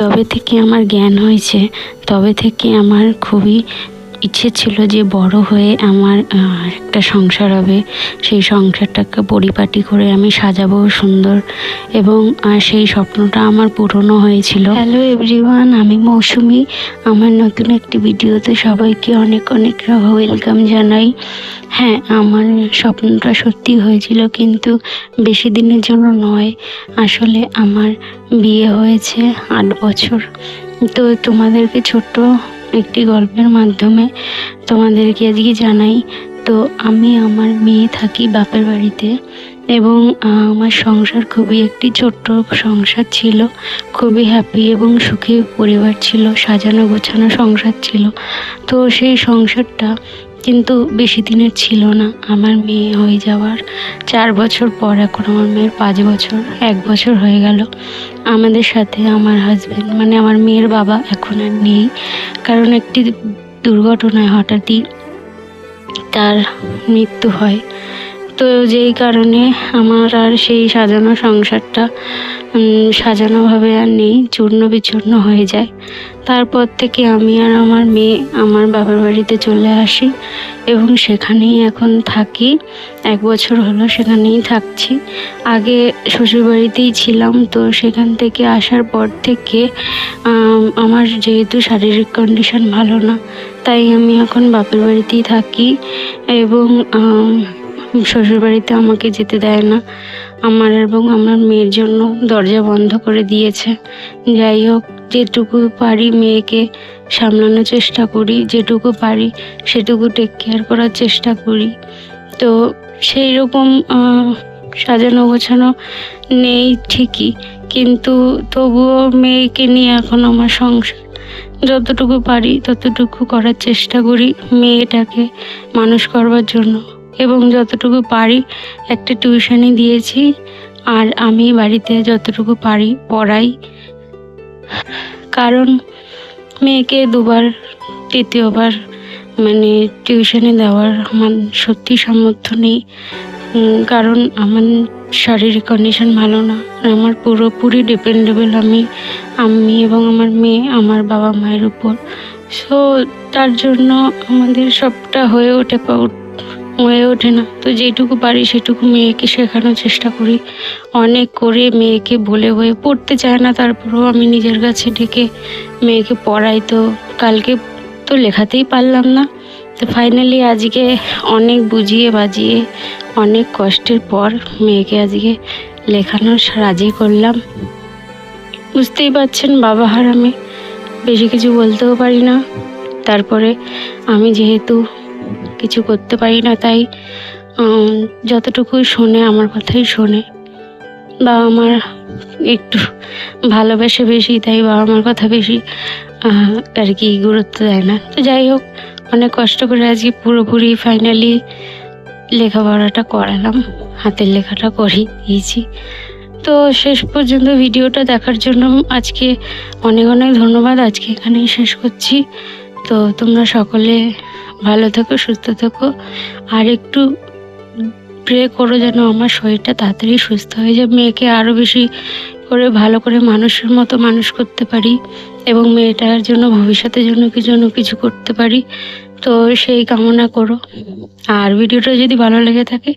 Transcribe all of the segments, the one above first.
তবে থেকে আমার জ্ঞান হয়েছে তবে থেকে আমার খুবই ইচ্ছে ছিল যে বড় হয়ে আমার একটা সংসার হবে। সেই সংসারটাকে পরিপাটি করে আমি সাজাবো সুন্দর এবং সেই স্বপ্নটা আমার পূরণও হয়েছিল। হ্যালো এভরিওয়ান আমি মৌসুমি। আমার নতুন একটি ভিডিওতে সবাইকে অনেক অনেক ওয়েলকাম জানাই। হ্যাঁ আমার স্বপ্নটা সত্যি হয়েছিল কিন্তু বেশি দিনের জন্য নয়। আসলে আমার বিয়ে হয়েছে আট বছর। তো তোমাদেরকে ছোট্ট একটি গল্পের মাধ্যমে তোমাদেরকে আজকে জানাই। তো আমি আমার মেয়ে থাকি বাপের বাড়িতে এবং আমার সংসার খুবই একটি ছোট্ট সংসার ছিল। খুবই হ্যাপি এবং সুখী পরিবার ছিল, সাজানো গোছানো সংসার ছিল। তো সেই সংসারটা কিন্তু বেশি দিনের ছিল না। আমার মেয়ে হয়ে যাওয়ার চার বছর পর এখন আমার মেয়ের পাঁচ বছর, এক বছর হয়ে গেল। আমাদের সাথে আমার হাজব্যান্ড মানে আমার মেয়ের বাবা এখন আর নেই। কারণ একটি দুর্ঘটনায় হঠাৎই তার মৃত্যু হয়। তো যেই কারণে আমার আর সেই সাজানো সংসারটা সাজানোভাবে আর নেই, চূর্ণ বিচূর্ণ হয়ে যায়। তারপর থেকে আমি আর আমার মেয়ে আমার বাবার বাড়িতে চলে আসি এবং সেখানেই এখন থাকি। এক বছর হলো সেখানেই থাকছি। আগে শ্বশুরবাড়িতেই ছিলাম, তো সেখান থেকে আসার পর থেকে আমার যেহেতু শারীরিক কন্ডিশন ভালো না, তাই আমি এখন বাপের বাড়িতেই থাকি এবং শ্বশুরবাড়িতে আমাকে যেতে দেয় না। আমার এবং আমার মেয়ের জন্য দরজা বন্ধ করে দিয়েছে। যাই হোক, যেটুকু পারি মেয়েকে সামলানোর চেষ্টা করি, যেটুকু পারি সেটুকু টেক কেয়ার করার চেষ্টা করি। তো সেই রকম সাজানো গোছানো নেই ঠিকই, কিন্তু তবুও মেয়েকে নিয়ে এখন আমার সংসার। যতটুকু পারি ততটুকু করার চেষ্টা করি মেয়েটাকে মানুষ করবার জন্য। এবং যতটুকু পারি একটা টিউশনি দিয়েছি। আর আমি বাড়িতে যতটুকু পারি পড়াই। কারণ মেয়েকে দুবার, তৃতীয়বার মানে টিউশনে দেওয়ার আমার সত্যি সামর্থ্য নেই। কারণ আমার শারীরিক কন্ডিশন ভালো না। আমার পুরোপুরি ডিপেন্ডেবল আমি আমি এবং আমার মেয়ে আমার বাবা মায়ের উপর। সো তার জন্য আমাদের সবটা হয়ে ওঠে হয়ে ওঠে না। তো যেটুকু পারি সেটুকু মেয়েকে শেখানোর চেষ্টা করি। অনেক করে মেয়েকে বলে বয়ে পড়তে চায় না, তারপরেও আমি নিজের কাছে ডেকে মেয়েকে পড়াই তো কালকে তো লেখাতেই পারলাম না। তো ফাইনালি আজকে অনেক বুঝিয়ে বাজিয়ে, অনেক কষ্টের পর মেয়েকে আজকে লেখানোর রাজি করলাম। বুঝতেই পারছেন বাবা হার আমি বেশি কিছু বলতেও পারি না। তারপরে আমি যেহেতু কিছু করতে পারি না, তাই যতটুকুই শোনে আমার কথাই শোনে। বাবা আমার একটু ভালোবেসে বেশি, তাই বাবা আমার কথা বেশি আর কি গুরুত্ব দেয় না। তো যাই হোক, অনেক কষ্ট করে আজকে পুরোপুরি ফাইনালি লেখাপড়াটা করালাম, হাতের লেখাটা করেই দিয়েছি। তো শেষ পর্যন্ত ভিডিওটা দেখার জন্য আজকে অনেক অনেক ধন্যবাদ, আজকে এখানেই শেষ করছি। তো তোমরা সকলে ভালো থেকো, সুস্থ থেকো। আর একটু প্রে করো যেন আমার শরীরটা তাড়াতাড়ি সুস্থ হয়ে যায়। মেয়েকে আরও বেশি করে ভালো করে মানুষের মতো মানুষ করতে পারি এবং মেয়েটার জন্য, ভবিষ্যতের জন্য কি জন্য কিছু করতে পারি। তো সেই কামনা করো। আর ভিডিওটা যদি ভালো লেগে থাকে,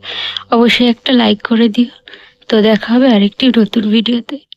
অবশ্যই একটা লাইক করে দিও। তো দেখা হবে আরেকটি নতুন ভিডিওতে